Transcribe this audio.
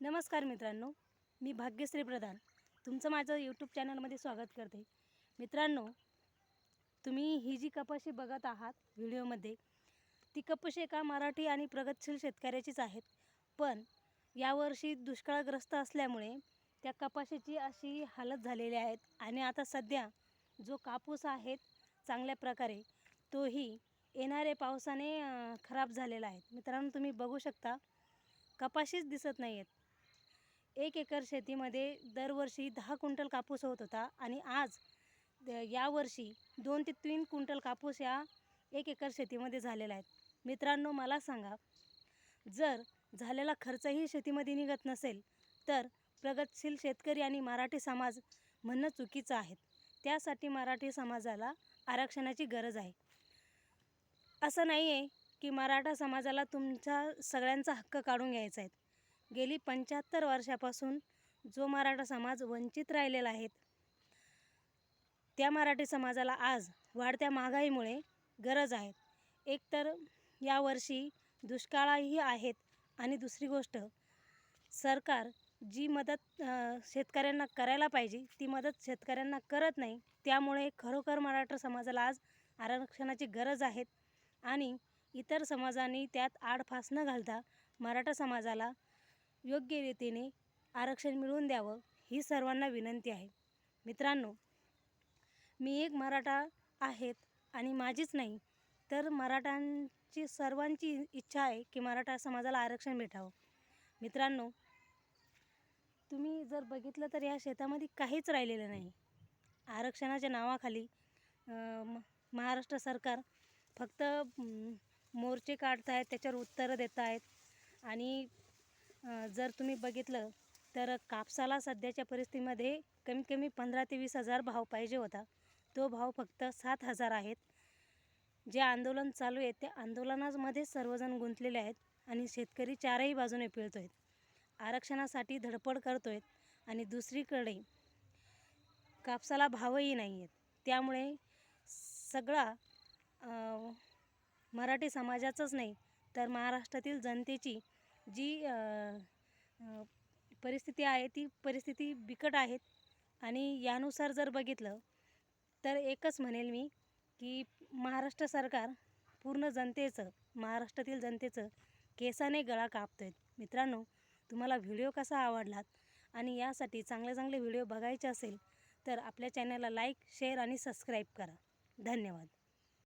नमस्कार मित्रांनो मी भाग्यश्री प्रधान. तुमचं माझं यूट्यूब चॅनलमध्ये स्वागत करते. मित्रांनो तुम्ही ही जी कपाशी बघत आहात व्हिडिओमध्ये ती कपाशी एका मराठी आणि प्रगतशील शेतकऱ्याचीच आहेत. पण यावर्षी दुष्काळग्रस्त असल्यामुळे त्या कपाशीची अशी हालत झालेली आहेत आणि आता सध्या जो कापूस आहे चांगल्या प्रकारे तोही येणाऱ्या पावसाने खराब झालेला आहे. मित्रांनो तुम्ही बघू शकता कपाशीच दिसत नाही आहेत एक एकर शेतीमध्ये दरवर्षी दहा क्विंटल कापूस होत होता आणि आज यावर्षी दोन ते तीन क्विंटल कापूस या एक एकर शेतीमध्ये झालेला आहे. मित्रांनो मला सांगा जर झालेला खर्चही शेतीमध्ये निघत नसेल तर प्रगतशील शेतकरी आणि मराठी समाज म्हणणं चुकीचं आहे. त्यासाठी मराठी समाजाला आरक्षणाची गरज आहे. असं नाही आहे की मराठा समाजाला तुमचा सगळ्यांचा हक्क काढून घ्यायचा आहे. गेली पंच्याहत्तर वर्षापासून जो मराठा समाज वंचित राहिलेला आहेत त्या मराठी समाजाला आज वाढत्या महागाईमुळे गरज आहे. एकतर यावर्षी दुष्काळही आहेत आणि दुसरी गोष्ट सरकार जी मदत शेतकऱ्यांना करायला पाहिजे ती मदत शेतकऱ्यांना करत नाही त्यामुळे खरोखर मराठा समाजाला आज आरक्षणाची गरज आहे. आणि इतर समाजांनी त्यात आडफास न घालता मराठा समाजाला योग्य रीतीने आरक्षण मिळवून द्यावं ही सर्वांना विनंती आहे. मित्रांनो मी एक मराठा आहेत आणि माझीच नाही तर मराठांची सर्वांची इच्छा आहे की मराठा समाजाला आरक्षण भेटावं मित्रांनो तुम्ही जर बघितलं तर या शेतामध्ये काहीच राहिलेलं नाही. आरक्षणाच्या नावाखाली म- महाराष्ट्र सरकार फक्त मोर्चे काढत आहेत त्याच्यावर उत्तरं देत आहेत आणि जर तुम्ही बघितलं तर कापसाला सध्याच्या परिस्थितीमध्ये कमीत कमी पंधरा ते वीस हजार भाव पाहिजे होता. तो भाव फक्त सात हजार आहेत. जे आंदोलन चालू आहे त्या आंदोलनामध्ये सर्वजण गुंतलेले आहेत आणि शेतकरी चारही बाजूने पिळतो आहेत आरक्षणासाठी धडपड करतो आहेत आणि दुसरीकडे कापसाला भावही नाही आहेत त्यामुळे सगळा मराठी समाजाचंच नाही तर महाराष्ट्रातील जनतेची जी परिस्थिती आहे ती परिस्थिती बिकट आहेत आणि यानुसार जर बघितलं तर एकच म्हणेल मी की महाराष्ट्र सरकार पूर्ण जनतेचं महाराष्ट्रातील जनतेचं केसाने गळा कापतो आहेत मित्रांनो तुम्हाला व्हिडिओ कसा आवडलात आणि यासाठी चांगले चांगले व्हिडिओ बघायचे असेल तर आपल्या चॅनलला लाईक शेअर आणि सबस्क्राईब करा. धन्यवाद.